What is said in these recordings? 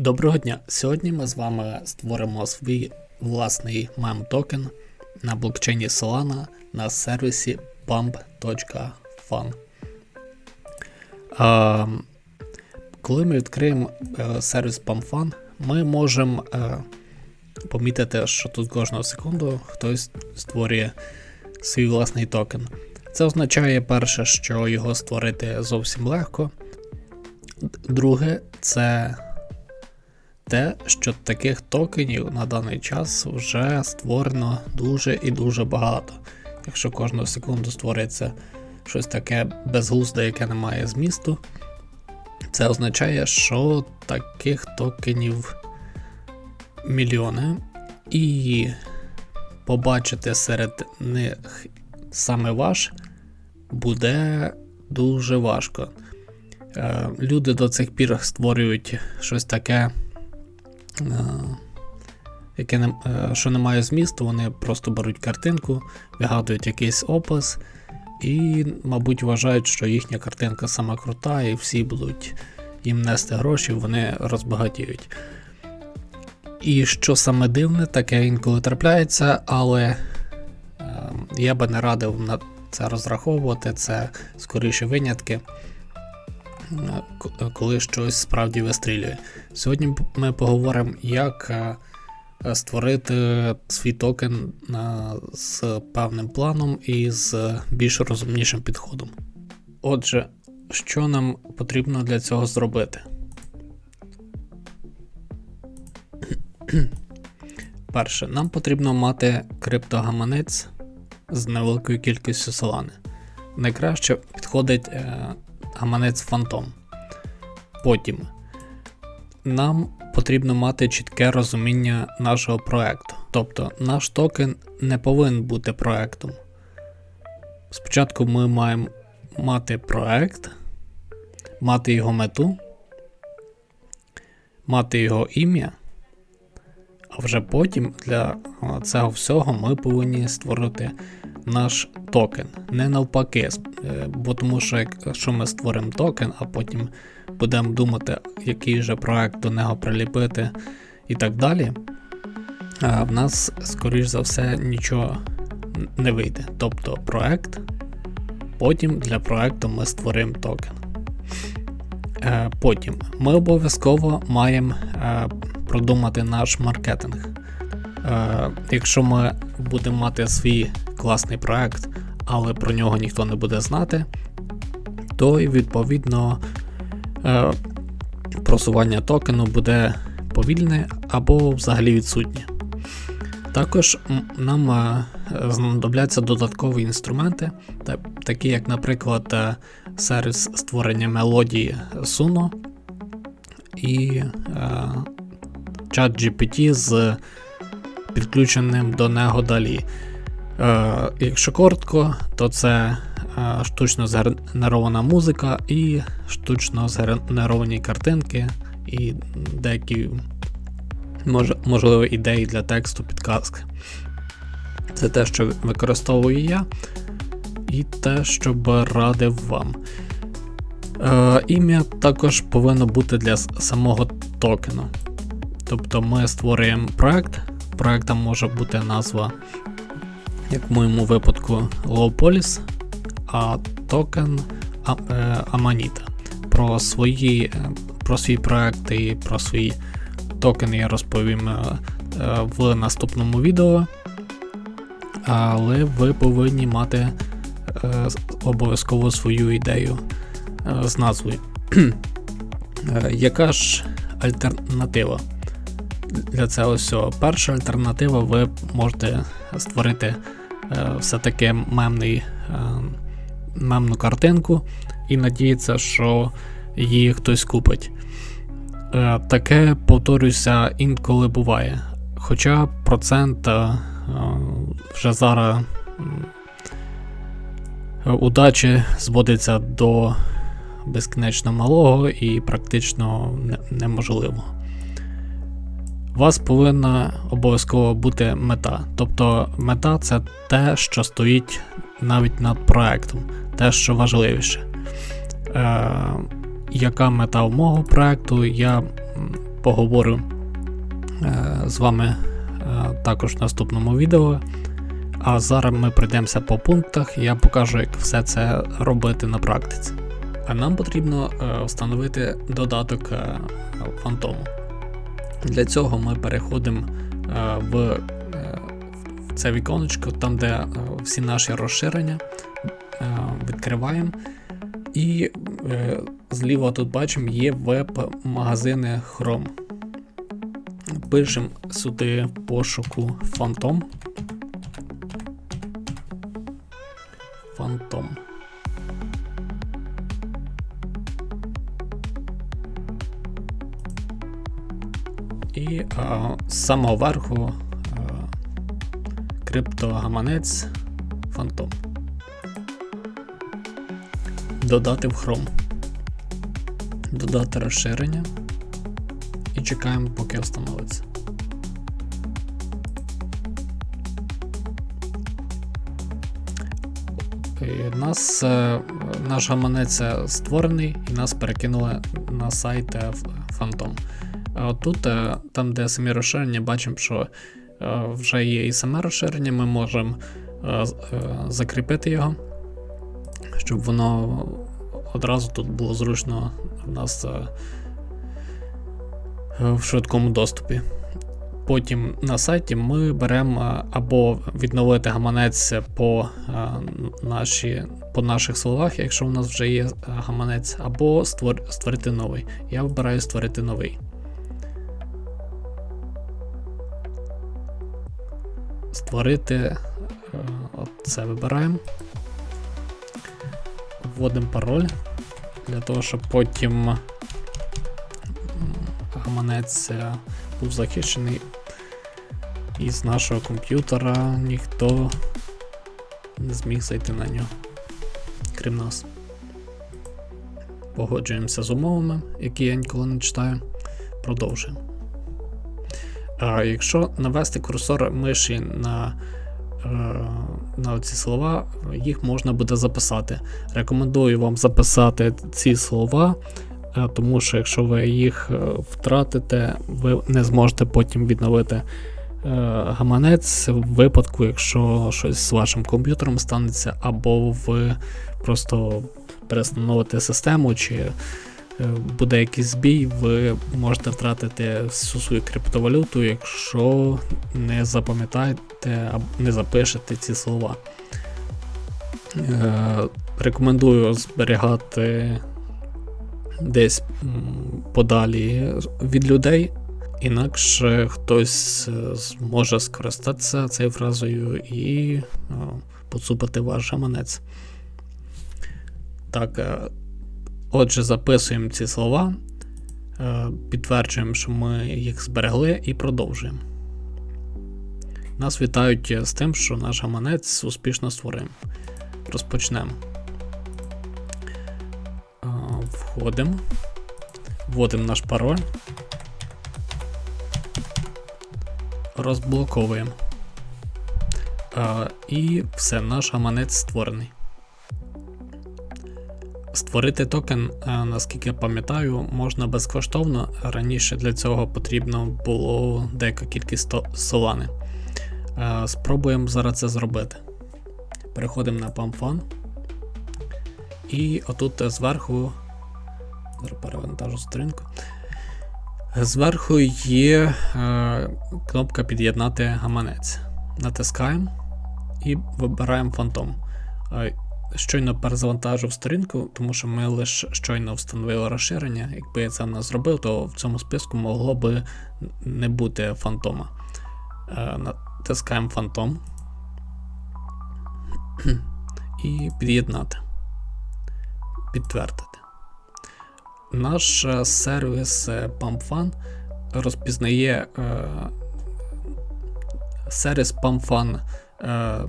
Доброго дня! Сьогодні ми з вами створимо свій власний мем-токен на блокчейні Solana на сервісі pump.fun. А, коли ми відкриємо е, сервіс PumpFun, ми можемо е, помітити, що тут кожного секунду хтось створює свій власний токен. Це означає, перше, що його створити зовсім легко. Друге, це те, що таких токенів на даний час вже створено дуже і дуже багато. Якщо кожну секунду створюється щось таке безглузде, яке не має змісту, це означає, що таких токенів мільйони, і побачити серед них саме ваш буде дуже важко. Е, Люди до цих пір створюють щось таке, яке не, е, що не має змісту, вони просто беруть картинку, вигадують якийсь опис і, мабуть, вважають, що їхня картинка сама крута, і всі будуть їм нести гроші, вони розбагатіють. І що саме дивне, таке інколи трапляється, але е, я би не радив на це розраховувати, це скоріше винятки, е, коли щось справді вистрілює. Сьогодні ми поговоримо, як е, створити свій токен е, з певним планом і з більш розумнішим підходом. Отже, що нам потрібно для цього зробити? Перше, нам потрібно мати криптогаманець з невеликою кількістю солани. Найкраще підходить е, гаманець Phantom. Потім нам потрібно мати чітке розуміння нашого проекту. Тобто наш токен не повинен бути проектом. Спочатку ми маємо мати проект, мати його мету, мати його ім'я. А вже потім для цього всього ми повинні створити наш токен. Не навпаки, е, бо тому що якщо ми створимо токен, а потім будемо думати, який же проект до нього приліпити і так далі, в нас, скоріш за все, нічого не вийде. Тобто проект, потім для проекту ми створимо токен. Е, Потім ми обов'язково маємо е, продумати наш маркетинг. Е, Якщо ми будемо мати свій класний проект, але про нього ніхто не буде знати, то і відповідно е, просування токену буде повільне або взагалі відсутнє. Також нам е, знадобляться додаткові інструменти, такі як, наприклад, сервіс створення мелодії Suno і чат GPT з підключеним до нього далі. Е, якщо коротко, то це е, штучно згенерована музика і штучно згенеровані картинки, і деякі мож, можливо ідеї для тексту, підказки. Це те, що використовую я, і те, що би радив вам. Е, ім'я також повинно бути для самого токену. Тобто ми створюємо проект. Проектом може бути назва, як в моєму випадку, Lowpolis, а токен е, Про, свої, е, про свій проект і про свій токен я розповім е, в наступному відео. Але ви повинні мати обов'язково свою ідею з назвою. Яка ж альтернатива для цього всього? Перша альтернатива, ви можете створити е, все-таки мемний, е, мемну картинку і надіятися, що її хтось купить. Е, Таке, повторюся, інколи буває. Хоча процент вже зараз удачі зводиться до безкінечно малого і практично не- неможливо. У вас повинна обов'язково бути мета. Тобто мета це те, що стоїть навіть над проектом, те, що важливіше. Е, яка мета у мого проекту, я поговорю е, з вами е, також в наступному відео. А зараз ми пройдемося по пунктах, я покажу, як все це робити на практиці. А нам потрібно е, встановити додаток е, фантому. Для цього ми переходимо е, в, е, в це віконечко, там, де е, всі наші розширення відкриваємо. І зліва тут бачимо є веб-магазини Chrome. Пишемо сюди в пошуку Phantom. Phantom. І з самого верху а, криптогаманець Phantom. Додати в Chrome. Додати розширення. І чекаємо, поки встановиться. І нас, е, наш гаманець створений і нас перекинули на сайт е, Phantom. А от тут, е, там, де самі розширення, бачимо, що е, вже є і саме розширення, ми можемо е, закріпити його, щоб воно одразу тут було зручно в нас в швидкому доступі. Потім на сайті ми беремо або відновити гаманець по, наші, по наших словах, якщо у нас вже є гаманець, або створ, створити новий. Я вибираю створити новий. Створити. е, От це вибираємо. Вводимо пароль для того, щоб потім гаманець е, був захищений. І з нашого комп'ютера ніхто не зміг зайти на нього, крім нас. Погоджуємося з умовами, які я ніколи не читаю. Продовжуємо. А якщо навести курсор миші на, е, на ці слова, їх можна буде записати. Рекомендую вам записати ці слова, е, тому що якщо ви їх е, втратите, ви не зможете потім відновити гаманець в випадку, якщо щось з вашим комп'ютером станеться, або ви просто перестановите систему, чи буде якийсь збій, ви можете втратити всю свою криптовалюту, якщо не запам'ятаєте або не запишете ці слова. Е, Рекомендую зберігати десь подалі від людей, інакше хтось е, зможе скористатися цією фразою і е, поцупити ваш гаманець. Так, е, отже, записуємо ці слова, е, підтверджуємо, що ми їх зберегли, і продовжуємо. Нас вітають з тим, що наш гаманець успішно створив. Розпочнемо. Е, Входимо, вводимо наш пароль, розблоковуємо. Е, І все, наш гаманець створений. Створити токен, е, наскільки я пам'ятаю, можна безкоштовно. Раніше для цього потрібно було деяка кількість солани. Е, Спробуємо зараз це зробити. Переходимо на PAMFAN. І отут зверху. Перевантажу сторінку. Зверху є е, кнопка Під'єднати гаманець. Натискаємо і вибираємо фантом. Щойно перезавантажив сторінку, тому що ми лише щойно встановили розширення. Якби я це не зробив, то в цьому списку могло би не бути фантома. Е, Натискаємо фантом і під'єднати. Підтвердити. Наш е, сервіс е, PumpFun розпізнає сервіс PumpFun е,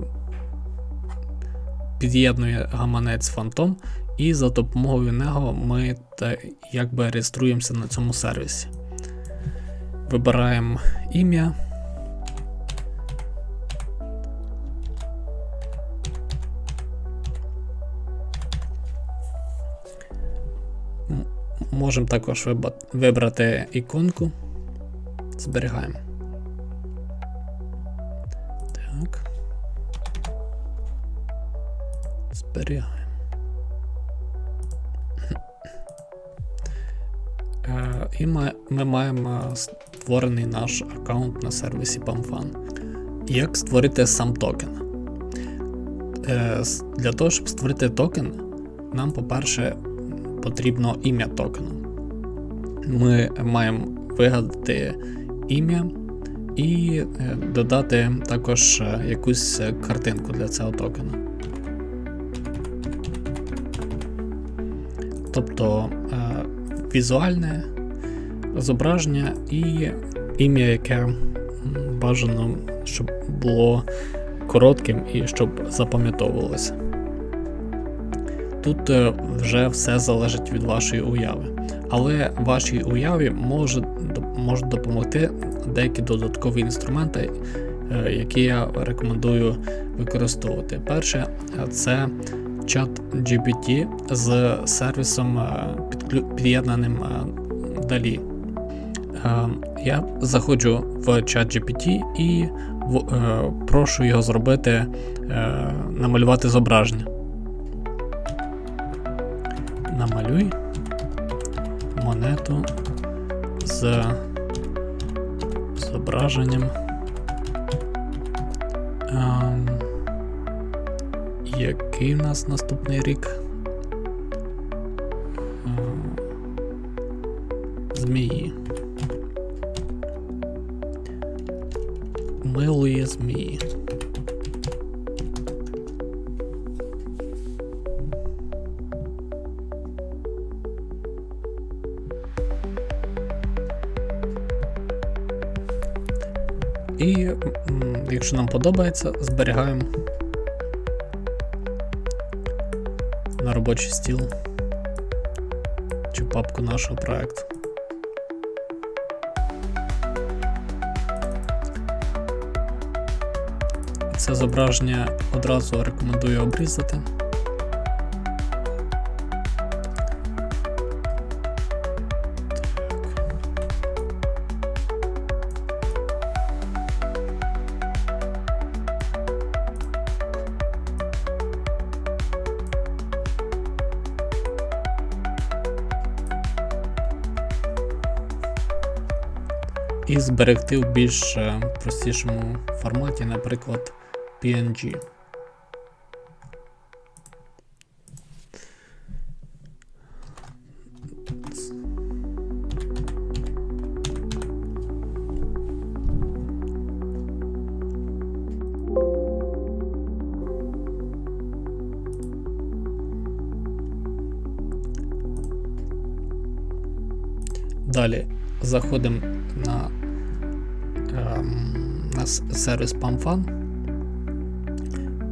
під'єднує гаманець Phantom, і за допомогою нього ми та, якби реєструємося на цьому сервісі. Вибираємо ім'я. Можемо також вибрати іконку. Зберігаємо. Так. Зберігаємо. Е, І ми, ми маємо створений наш аккаунт на сервісі PAMFAN. Як створити сам токен? Е, Для того, щоб створити токен, нам, по-перше, потрібно ім'я токену. Ми маємо вигадати ім'я і е, додати також якусь картинку для цього токена. Тобто е, візуальне зображення і ім'я, яке бажано, щоб було коротким і щоб запам'ятовувалося. Тут е, вже все залежить від вашої уяви. Але вашій уяві може, можуть допомогти деякі додаткові інструменти, е, які я рекомендую використовувати. Перше, це чат GPT з сервісом е, під'єднаним е, далі. Е, Я заходжу в чат GPT і прошу його зробити, намалювати зображення. Намалюй монету з зображенням. Який у нас наступний рік? Ем, Змії. Милої змії. І якщо нам подобається, зберігаємо робочий стіл чи папку нашого проекту. Це зображення одразу рекомендую обрізати. І зберегти в більш е, простішому форматі, наприклад, PNG. Далі заходимо на, ем, на с- сервіс PAMFAN,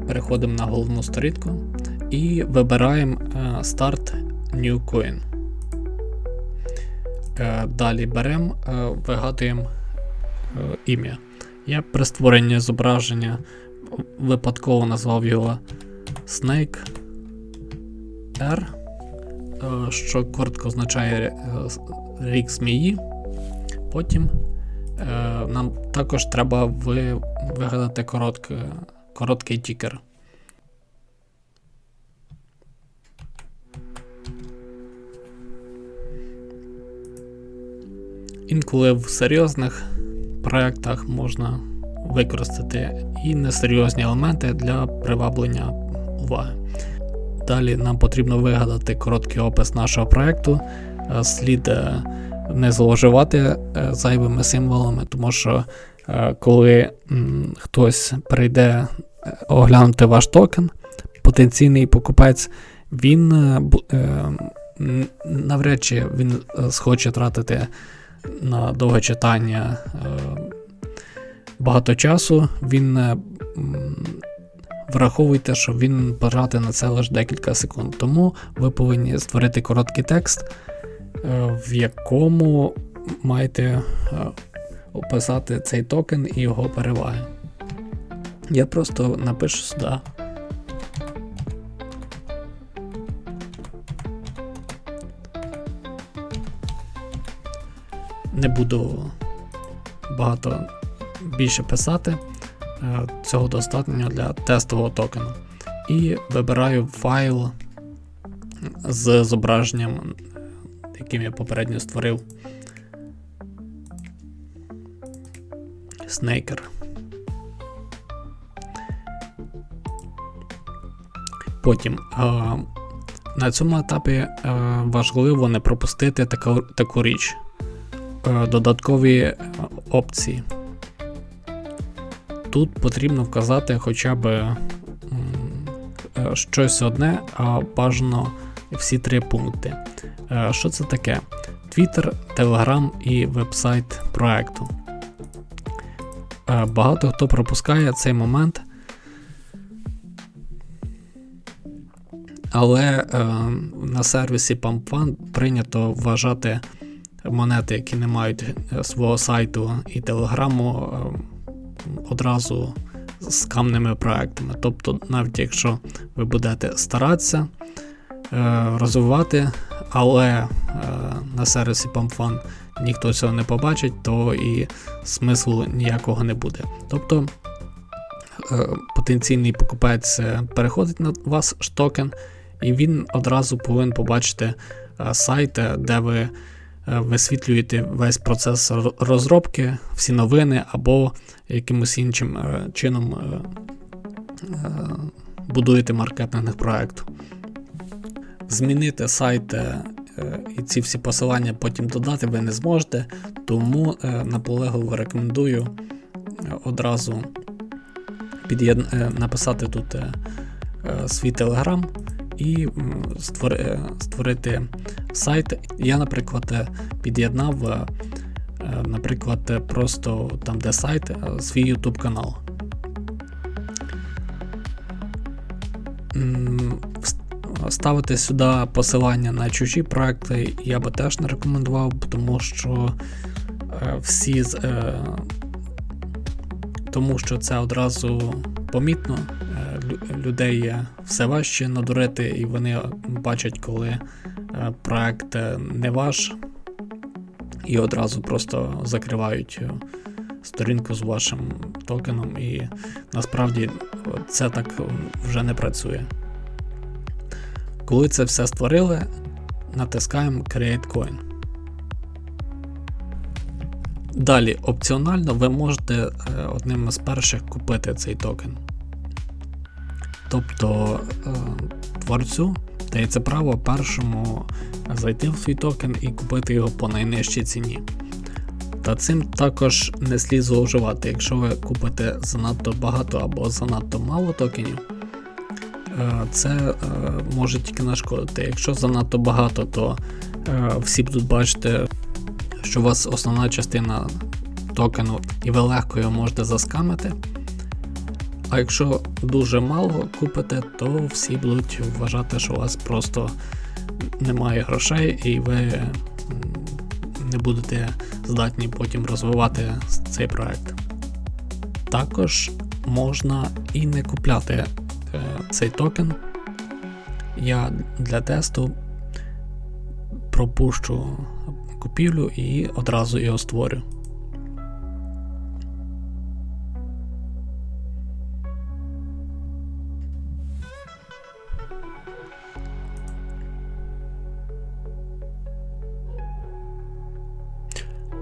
переходимо на головну сторінку і вибираємо е, Start New Coin. Е, Далі беремо, е, вигадуємо ім'я. Я при створенні зображення випадково назвав його Snake R, що коротко означає рік змії. Потім нам також треба вигадати коротке, короткий тікер. Інколи в серйозних проєктах можна використати і несерйозні елементи для приваблення уваги. Далі нам потрібно вигадати короткий опис нашого проєкту. Е, Слід е, не зловживати е, зайвими символами, тому що е, коли хтось прийде е, оглянути ваш токен, потенційний покупець, він навряд чи він схоче тратити на довге читання багато часу. Він враховуйте, що він потратить на це лише декілька секунд. Тому ви повинні створити короткий текст, в якому маєте е, описати цей токен і його переваги. Я просто напишу сюди. Не буду багато більше писати. Е, Цього достатньо для тестового токену. І вибираю файл з зображенням, яким я попередньо створив. Snaker. Потім е, на цьому етапі е, важливо не пропустити таку, таку річ. Е, Додаткові е, опції. Тут потрібно вказати хоча б щось одне, а бажано всі три пункти. Е, Що це таке? Twitter, Telegram і вебсайт проекту. Е, Багато хто пропускає цей момент. Але е, на сервісі PumpFun прийнято вважати монети, які не мають е, свого сайту і телеграму, е, одразу камними проектами. Тобто, навіть якщо ви будете старатися розвивати, але е, на сервісі PumpFun ніхто цього не побачить, то і смислу ніякого не буде. Тобто е, потенційний покупець е, переходить на ваш токен, і він одразу повинен побачити е, сайт, е, де ви е, висвітлюєте весь процес розробки, всі новини або якимось іншим е, чином е, е, будуєте маркетинг проекту. Змінити сайт е, е, і ці всі посилання потім додати ви не зможете, тому е, наполегливо рекомендую одразу під'єдн... е, написати тут свій телеграм і створити сайт. Я, наприклад, під'єднав, наприклад, просто там, де сайт, свій YouTube канал. Ставити сюди посилання на чужі проекти я би теж не рекомендував, тому що е, всі з- е, тому що це одразу помітно. Е, Людей е, все важче надурити, і вони бачать, коли проект не ваш, і одразу просто закривають сторінку з вашим токеном, і насправді це так вже не працює. Коли це все створили, натискаємо Create Coin. Далі, опціонально ви можете е, одним з перших купити цей токен. Тобто е, творцю дається право першому зайти в свій токен і купити його по найнижчій ціні. Та цим також не слід зловживати, якщо ви купите занадто багато або занадто мало токенів. Е, Це е, може тільки нашкодити. Якщо занадто багато, то е, всі будуть бачити що у вас основна частина токену, і ви легко його можете заскамити. А якщо дуже мало купите, то всі будуть вважати, що у вас просто немає грошей, і ви не будете здатні потім розвивати цей проект. Також можна і не купляти цей токен. Я для тесту пропущу купівлю і одразу його створю.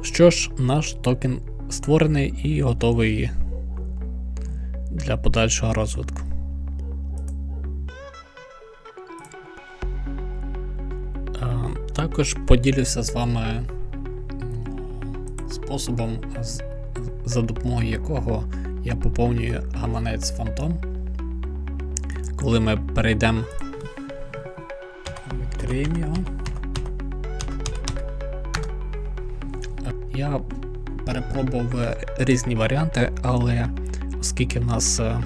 Що ж, наш токен створений і готовий для подальшого розвитку. Також поділюся з вами способом, за допомогою якого я поповнюю гаманець Phantom. Коли ми перейдемо, відкриємо його. Е, Я перепробував е, різні варіанти, але оскільки в нас е,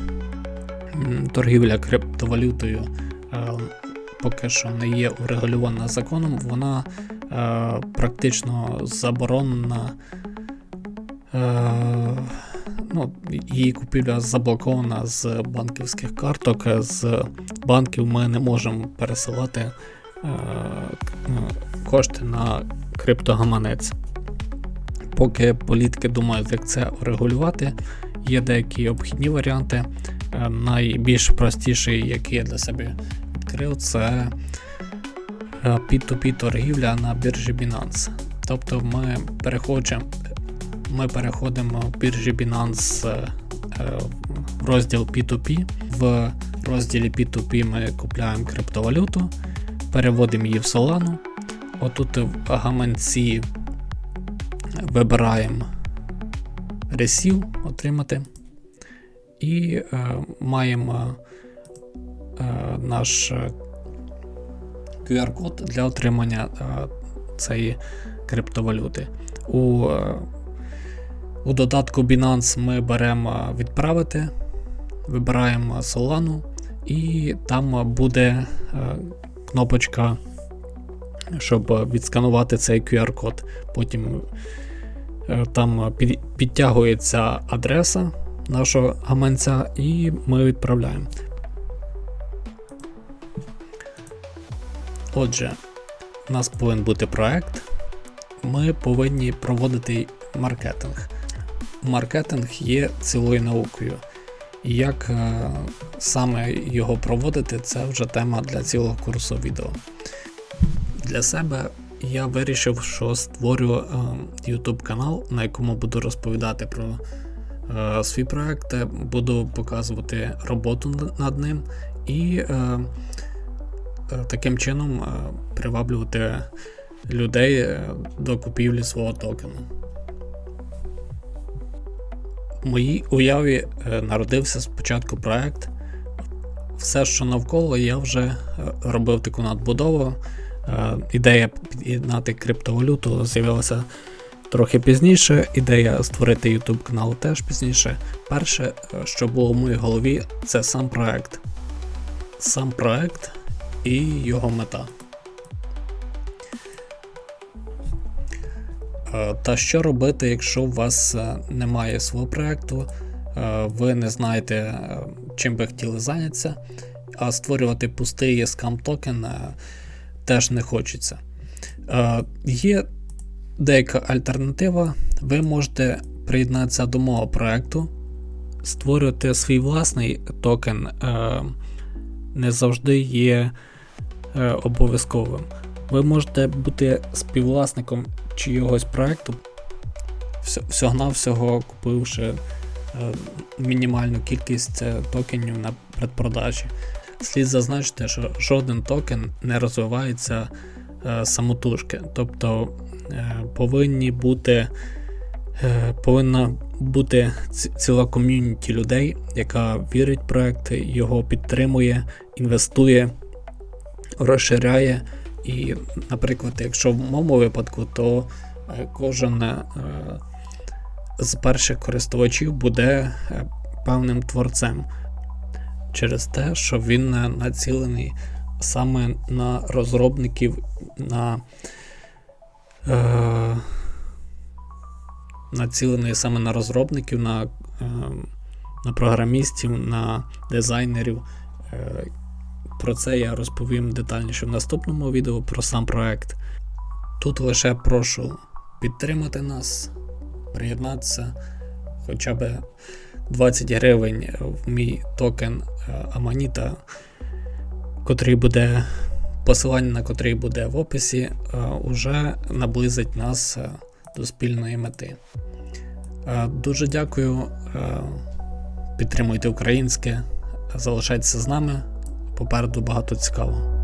торгівля криптовалютою е, поки що не є урегульована законом, вона е, практично заборонена. Е, ну, її купівля заблокована з банківських карток. З банків ми не можемо пересилати е, е, кошти на криптогаманець. поки політики думають, як це урегулювати, є деякі обхідні варіанти. Е, Найбільш простіший, який я для себе відкрив, це е, P2P торгівля на біржі Binance. Тобто ми переходимо, ми переходимо в біржі Binance е, е, в розділ P2P. В розділі P2P ми купляємо криптовалюту, переводимо її в Solana. Отут в гаманці вибираємо Receive отримати. І е, маємо наш е, QR-код для отримання е, цієї криптовалюти. У, е, у додатку Binance ми беремо відправити, вибираємо Solana, і там буде е, кнопочка, щоб відсканувати цей QR-код. Потім е, там підтягується адреса нашого гаманця, і ми відправляємо. Отже, у нас повинен бути проект. Ми повинні проводити маркетинг. Маркетинг є цілою наукою. І як е, саме його проводити, це вже тема для цілого курсу відео. Для себе я вирішив, що створю е, YouTube канал, на якому буду розповідати про е, свій проект, буду показувати роботу над ним і таким чином е, приваблювати людей е, до купівлі свого токену. В моїй уяві е, народився спочатку проект. Все, що навколо, я вже е, робив таку надбудову. Е, Ідея під'єднати криптовалюту з'явилася трохи пізніше. Ідея створити YouTube канал теж пізніше. Перше, е, що було в моїй голові, це сам проект. Сам проект і його мета. Е, Та що робити, якщо у вас е, немає свого проекту, е, ви не знаєте, чим би хотіли зайнятися, а створювати пустий скам токен теж не хочеться. Є деяка альтернатива. Ви можете приєднатися до мого проекту, створювати свій власний токен не завжди є обов'язковим. Ви можете бути співвласником чийогось проекту, всього-навсього купивши е, мінімальну кількість е, токенів на предпродажі. Слід зазначити, що жоден токен не розвивається е, самотужки. Тобто е, повинні бути, е, повинна бути ціла ком'юніті людей, яка вірить в проект, його підтримує, інвестує, розширяє. І, наприклад, якщо в моєму випадку, то е, кожен е, з перших користувачів буде е, певним творцем через те, що він націлений саме на розробників, на е, націлений саме на розробників, на, е, на програмістів, на дизайнерів. Е, про це я розповім детальніше в наступному відео про сам проект. Тут лише прошу підтримати нас, приєднатися хоча б 20 гривень в мій токен е, Аманіта, котрий буде, посилання на котрий буде в описі, е, уже наблизить нас е, до спільної мети. Дуже дякую. Підтримуйте українське, залишайтеся з нами. Попереду багато цікавого.